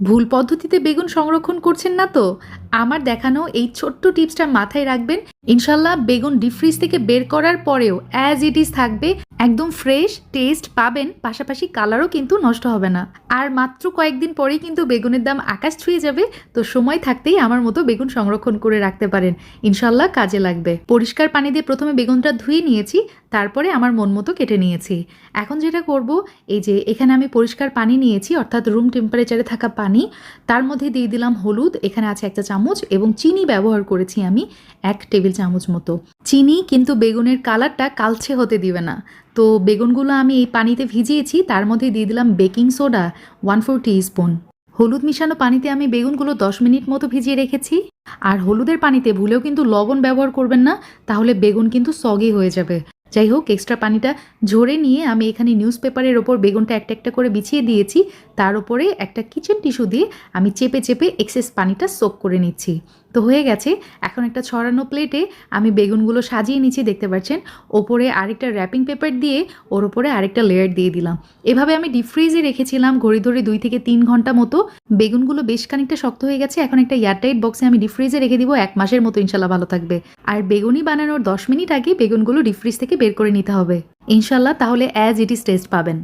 ভুল পদ্ধতিতে বেগুন সংরক্ষণ করছেন না তো? আমার দেখানো এই ছোট্ট টিপসটা মাথায় রাখবেন। ইনশাল্লাহ বেগুন ডিপ ফ্রিজ থেকে বের করার পরেও অ্যাজ ইট ইজ থাকবে, একদম ফ্রেশ টেস্ট পাবেন, পাশাপাশি কালারও কিন্তু নষ্ট হবে না। আর মাত্র কয়েকদিন পরেই কিন্তু বেগুনের দাম আকাশ ছুঁয়ে যাবে, তো সময় থাকতেই আমার মতো বেগুন সংরক্ষণ করে রাখতে পারেন। ইনশাল্লাহ কাজে লাগবে। পরিষ্কার পানি দিয়ে প্রথমে বেগুনটা ধুয়ে নিয়েছি, তারপরে আমার মন মতো কেটে নিয়েছি। এখন যেটা করব, এই যে এখানে আমি পরিষ্কার পানি নিয়েছি, অর্থাৎ রুম টেম্পারেচারে থাকা পানি, তার মধ্যে দিয়ে দিলাম হলুদ, এখানে আছে একটা চামচ এবং চিনি ব্যবহার করেছি আমি এক টেবিল চামচ মতো। চিনি কিন্তু বেগুনের কালারটা কালচে হতে দিবে না। তো বেগুনগুলো আমি এই পানিতে ভিজিয়েছি, তার মধ্যে দিয়ে দিলাম baking soda one four spoon হলুদ মিশানো পানিতে আমি বেগুনগুলো দশ মিনিট মতো ভিজিয়ে রেখেছি। আর হলুদের পানিতে ভুলেও কিন্তু লবণ ব্যবহার করবেন না, তাহলে বেগুন কিন্তু সগি হয়ে যাবে। যাই হোক এক্সট্রা পানিটা ঝরে নিয়ে আমি এখানে নিউজ পেপারের ওপর বেগুনটা একটা একটা করে বিছিয়ে দিয়েছি। তার উপরে একটা কিচেন টিস্যু দিয়ে আমি চেপে চেপে এক্সেস পানিটা সোক করে নিচ্ছি। তো হয়ে গেছে, এখন একটা ছড়ানো প্লেটে আমি বেগুনগুলো সাজিয়ে নিচ্ছি, দেখতে পাচ্ছেন? ওপরে আরেকটা র্যাপিং পেপার দিয়ে ওর ওপরে আরেকটা লেয়ার দিয়ে দিলাম। এভাবে আমি ডিপ ফ্রিজে রেখেছিলাম ঘড়ি ধরে দুই থেকে তিন ঘণ্টা মতো। বেগুনগুলো বেশ খানিকটা শক্ত হয়ে গেছে, এখন একটা এয়ারটাইট বক্সে আমি ডিপ ফ্রিজে রেখে দিব, এক মাসের মতো ইনশাল্লাহ ভালো থাকবে। আর বেগুনি বানানোর দশ মিনিট আগে বেগুনগুলো ডিপ ফ্রিজ থেকে বের করে নিতে হবে। ইনশাল্লাহ তাহলে অ্যাজ ইট ইজ টেস্ট পাবেন।